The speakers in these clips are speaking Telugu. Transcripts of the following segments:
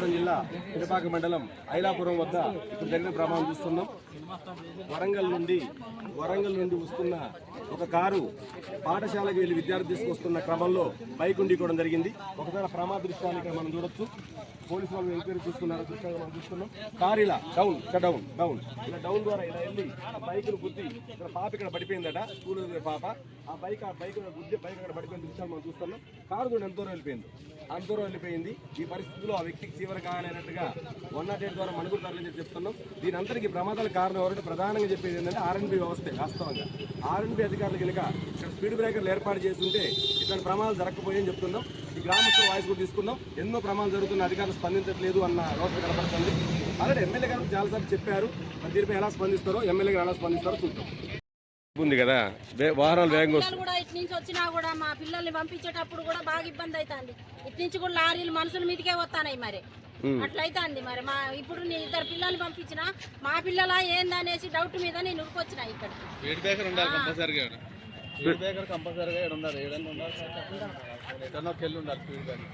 జిల్లా పినపాక మండలం ఐలాపురం వద్ద ఇప్పుడు జరిగిన ప్రమాదం చూస్తున్నాం. వరంగల్ నుండి వరంగల్ నుండి వస్తున్న ఒక కారు పాఠశాలకు వెళ్ళి విద్యార్థి తీసుకొస్తున్న క్రమంలో బైక్ ఉండికోవడం జరిగింది. ఒకసారి ప్రమాద దృష్టాన్ని ఇక్కడ మనం చూడొచ్చు. పోలీసు వాళ్ళు ఎంక్వైరీ చూస్తున్నారు దృష్టాన్ని మనం చూస్తున్నాం. కారు ఇలా డౌన్ ఇక్కడ డౌన్ డౌన్. ఇలా డౌన్ ద్వారా ఇలా వెళ్ళి బైక్ను గుద్ది ఇక్కడ పాప ఇక్కడ పడిపోయిందట స్కూల్ పాప. ఆ బైక్ ఆ బైక్ గుద్ది బైక్ అక్కడ పడిపోయిన దృశ్యాలు మనం చూస్తున్నాం. కారు కూడా ఎంతో వెళ్ళిపోయింది అంత దూరం వెళ్ళిపోయింది ఈ పరిస్థితిలో ఆ వ్యక్తికి తీవ్ర గాయాలైనట్టుగా వన్ నాట్ ఎయిట్ ద్వారా మనుగురు తరలించి చెప్తున్నాం. దీని అందరికీ ప్రమాదాల కారణం ఎవరంటే ప్రధానంగా చెప్పేది ఏంటంటే ఆర్ఎన్బి వ్యవస్థే వాస్తవంగా. ఆర్ఎన్బి అధికారులు కనుక ఇక్కడ స్పీడ్ బ్రేకర్లు ఏర్పాటు చేసి ఉంటే ఇట్లాంటి ప్రమాదాలు జరగకపోయాయని చెప్తున్నాం. ఈ గ్రామస్తుల వాయిస్ కూడా తీసుకున్నాం. ఎన్నో ప్రమాదాలు జరుగుతున్న అధికారులు స్పందించట్లేదు అన్న వ్యవస్థ కనపడుతుంది. అలాగే ఎమ్మెల్యే గారు చాలాసార్లు చెప్పారు. మరి దీనిపై ఎలా స్పందిస్తారో ఎమ్మెల్యే గారు ఎలా స్పందిస్తారో చూద్దాం. ఉంది కదా. వాహనాలు వేగంగా కూడా ఇటు నుంచి వచ్చినా కూడా మా పిల్లల్ని పంపించేటప్పుడు కూడా బాగా ఇబ్బంది అవుతుంది. ఇటు నుంచి కూడా లారీలు మనుషుల మీదకే వస్తానాయి మరి. అట్లయితుంది మరి. మా ఇప్పుడు నీ ఇద్దరు పిల్లల్ని పంపించిన మా పిల్లల ఏందనేసి డౌట్ మీద నేను ఉరికొచ్చిన ఇక్కడ స్పీడ్ బ్రేకర్ ఉండాలి కంపల్సరీగా స్పీడ్ బ్రేకర్ కంపల్సరీగా ఇక్కడ ఉండాలి. ఏడన్నా ఉండాలి. ఎక్కడన్నా వెళ్ళి ఉండాలి స్పీడ్ బ్రేకర్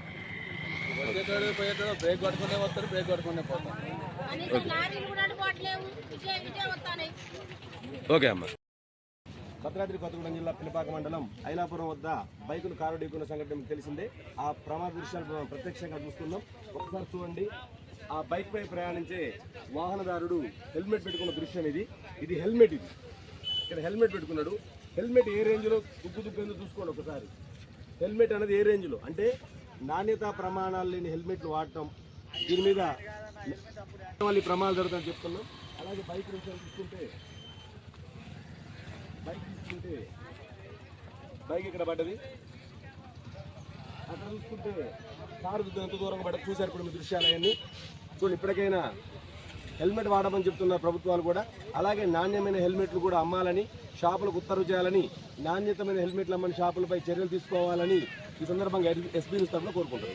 వచ్చేటోడు పోయేటోడు బ్రేక్ పట్టుకునే వస్తారు బ్రేక్ పట్టుకునే పోతాం కనీసం లారీలు కూడా అనుకోవట్లేవు ఇటే ఇటే వస్తానాయి ఓకే అమ్మా. భద్రాద్రి కొత్తగూడెం జిల్లా పిలిపాక మండలం ఐలాపురం వద్ద బైకులు కారు ఢీకున్న సంఘటన తెలిసిందే ఆ ప్రమాద దృశ్యాలు ప్రత్యక్షంగా చూస్తున్నాం ఒకసారి చూడండి ఆ బైక్ పై ప్రయాణించే వాహనదారుడు హెల్మెట్ పెట్టుకున్న దృశ్యం ఇది ఇది హెల్మెట్ ఇది ఇక్కడ హెల్మెట్ పెట్టుకున్నాడు హెల్మెట్ ఏ రేంజ్లో దుక్కు దుక్కు చూసుకోండి ఒకసారి హెల్మెట్ అనేది ఏ రేంజ్లో అంటే నాణ్యత ప్రమాణాలు లేని హెల్మెట్లు వాడటం దీని మీద వాళ్ళు ఈ ప్రమాదాలు జరుగుతాయని చెప్తున్నాం అలాగే బైక్ విషయం చూసుకుంటే బైక్ బైక్ ఇక్కడ పడ్డది? అక్కడ చూసుకుంటే కారు ఎంత దూరంగా పడ్డది? చూశారు ఇప్పుడు మీ దృశ్యాలు అవన్నీ చూడండి ఇప్పటికైనా హెల్మెట్ వాడమని చెప్తున్న ప్రభుత్వాలు కూడా అలాగే నాణ్యమైన హెల్మెట్లు కూడా అమ్మాలని షాపులకు ఉత్తర్వు చేయాలని నాణ్యతమైన హెల్మెట్లు అమ్మని షాపులపై చర్యలు తీసుకోవాలని ఈ సందర్భంగా ఎస్పీ తరఫున కోరుకుంటున్నారు